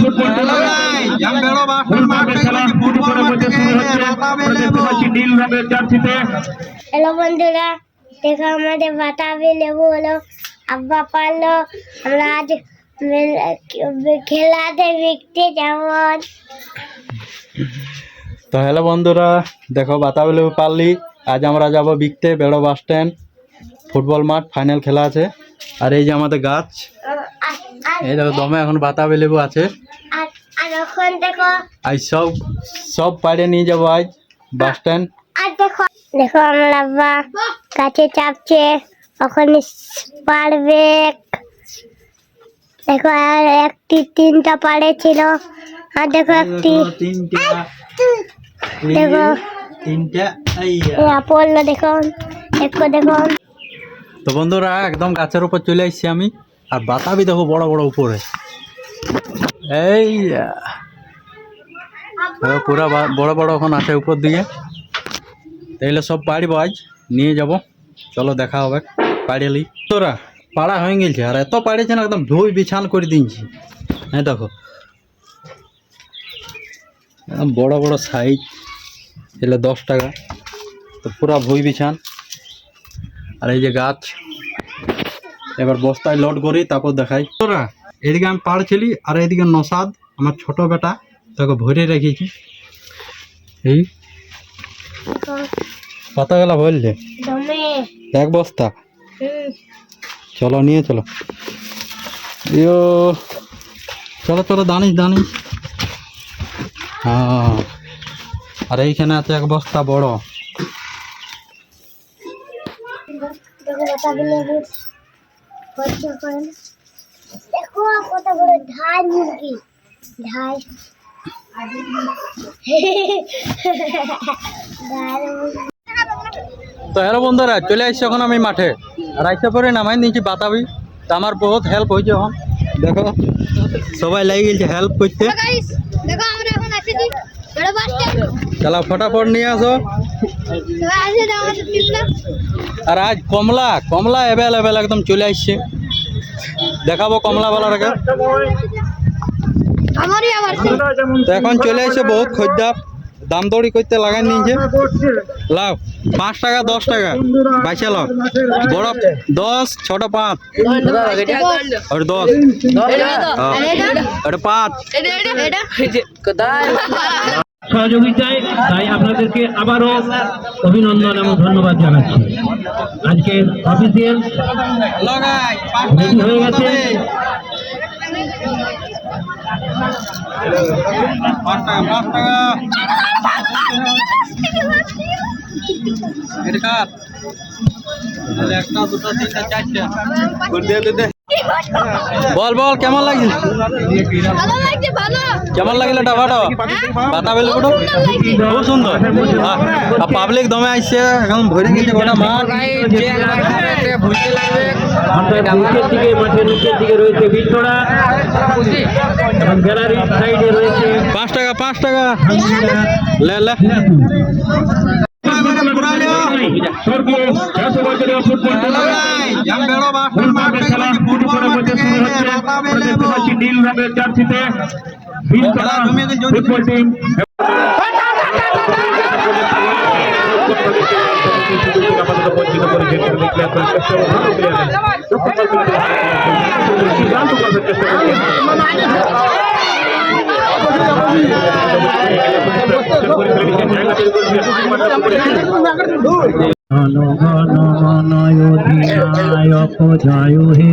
Football tournament খেলা ফুটবলের মধ্যে শুরু হচ্ছে। আমরা দেখতে পাচ্ছি নীল রঙের জার্সিতে। হ্যালো বন্ধুরা দেখো আমাদের বাতাবি লেবু হলো আব্বা পারল আমরা আজ খেলাতে বিকতে যেমন। তো হ্যালো বন্ধুরা দেখো বাতাবলে পারলি। আজ আমরা যাব বিকতে বেড়ো বাস স্ট্যান্ড ফুটবল মাঠ ফাইনাল খেলা আছে। আর এই যে আমাদের গাছ। আর এই দেখো দমে এখন বাতাবি লেবু আছে। আর ওখান দেখো। আজ সব সব পাড়ে নিয়ে যাব আজ বাস স্ট্যান্ড আর দেখো দেখো আমার আব্বা কাছে চাপছে ওখানে পারবে দেখো আর একটি তিনটা পাড়ে ছিল। আর দেখো একটি দেখো তিনটা। পড়ল দেখো। দেখো। দেখো। তো বন্ধুরা একদম গাছের উপর চলে আসছি আমি। আর বাতাবি দেখো বড় বড় উপরে। এই পুরা বড় বড় এখন আছে উপর দিকে। তাইলে সব পাড়িব আজ, নিয়ে যাব। চলো দেখা হবে পাড়িলি তোরা, পাড়া হয়ে গেছে আর এত পাড়েছে না, একদম ধুই বিছান করে দিয়েছি। হ্যাঁ দেখো। বড় বড় সাইজ এলে দশ টাকা। তো পুরা ভুই বিছান। আর এই যে গাছ। এবার বস্তায় লোড করি তারপর দেখাই। তোরা এদিকে আমি পাড়ছিলি আর এদিকে নসাদ আমার ছোট বেটা তাকে ভরে রেখেছি। এই। বললে দমে। এক বস্তা। চলো নিয়ে চলো। ইয়ো চলো চলো দানিস দানিস হ্যাঁ। আর এইখানে আছে এক বস্তা বড়। হচ্ছে ওখানে। দেখো কত বড় ঢাই মুরগি। ঢাই তো হ্যালো বন্ধুরা চলে আসছি এখন আমি মাঠে। আর আইসা পরে নামাই নিয়েছি বাতাবি। তো আমার বহুত হেল্প হয়েছে এখন। দেখো সবাই লেগে গেছে হেল্প করতে। দেখো আমরা এখন আছি কি? বড় বাস স্ট্যান্ড চলো ফটাফট নিয়ে আসো। আর আজ কমলা কমলা অ্যাভেলেবেল একদম চলে আসছে। দেখাবো কমলা বলারকে তো এখন চলে আসছে বহুত খদ্দার। দাম দড়ি করতে লাগাই নিয়েছে লাভ পাঁচ টাকা দশ টাকা। বাইশে লাভ বড় দশ ছোট পাঁচ। আর দশ। পাঁচ। সহযোগিতায় তাই আপনাদেরকে আবারও অভিনন্দন এবং ধন্যবাদ জানাচ্ছি। আজকে অফিসিয়াল রেডি হয়ে গেছে। বল বল কেমন লাগছে? ভালো লাগছে ভালো। কেমন লাগল ডাবাটা বাতা বেল ফুটো খুব সুন্দর আর পাবলিক দমে আসছে এখন ভরে গেছে গোটা মাঠ নিচের দিকে মাঠের নিচের দিকে রয়েছে বিট্টরা এবং গ্যালারির সাইডে রয়েছে পাঁচ টাকা পাঁচ টাকা লে লে ফুটবল খেলা ফুটবলের মধ্যে শুরু হচ্ছে নীল রঙের জার্সিতে করছে ঘন ঘন মনয়োধিনায়ক জয় হে।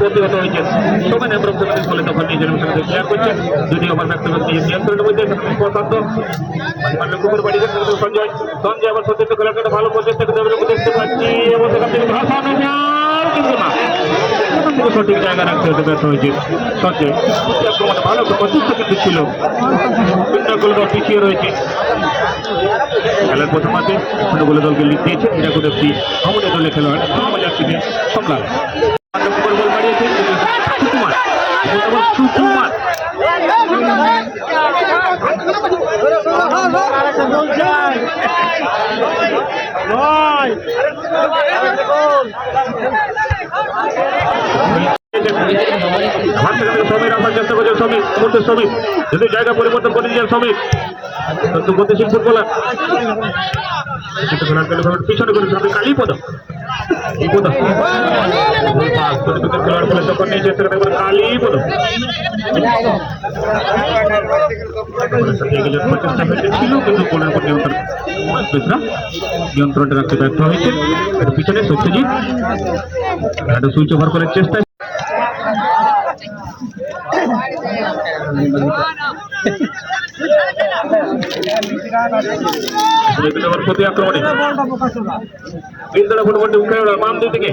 প্রতিহত হয়েছে। সবাই নেত্র ফলে তখন নিজের সঙ্গে করছেন যদি আমার ব্যক্তিগত নিজের নিয়ন্ত্রণের মধ্যে প্রশান্ত মানে বাড়িতে সঞ্জয়। সঞ্জয় আবার সত্যি খেলাটা ভালো প্রচেষ্টা দেখতে পাচ্ছি। এবং সেখান থেকে ভাষা সঠিক জায়গা রাখতে হতে ব্যর্থ হয়েছে সঞ্জয়। ভালো প্রচেষ্টা কিন্তু ছিল। গোল বা পিছিয়ে রয়েছে। খেলার প্রথম অন্যগুলো দলকে লিড দিয়েছে। নিরাপদ একটি ভ্রমণের দলে খেলোয়াড়। সম্রাট সুকুমার। মুহূর্তে সমীর যদি জায়গা পরিবর্তন করে সমীর কিন্তু গতিশীল ফুটবলার। পিছনে করে সামনে কালী নিয়ন্ত্রণটা রাখতে ব্যর্থ হয়েছে পিছনে সত্যজিৎ একটু সুইচ ওভার করার চেষ্টা প্রতি আক্রমণে। বাম দিক থেকে।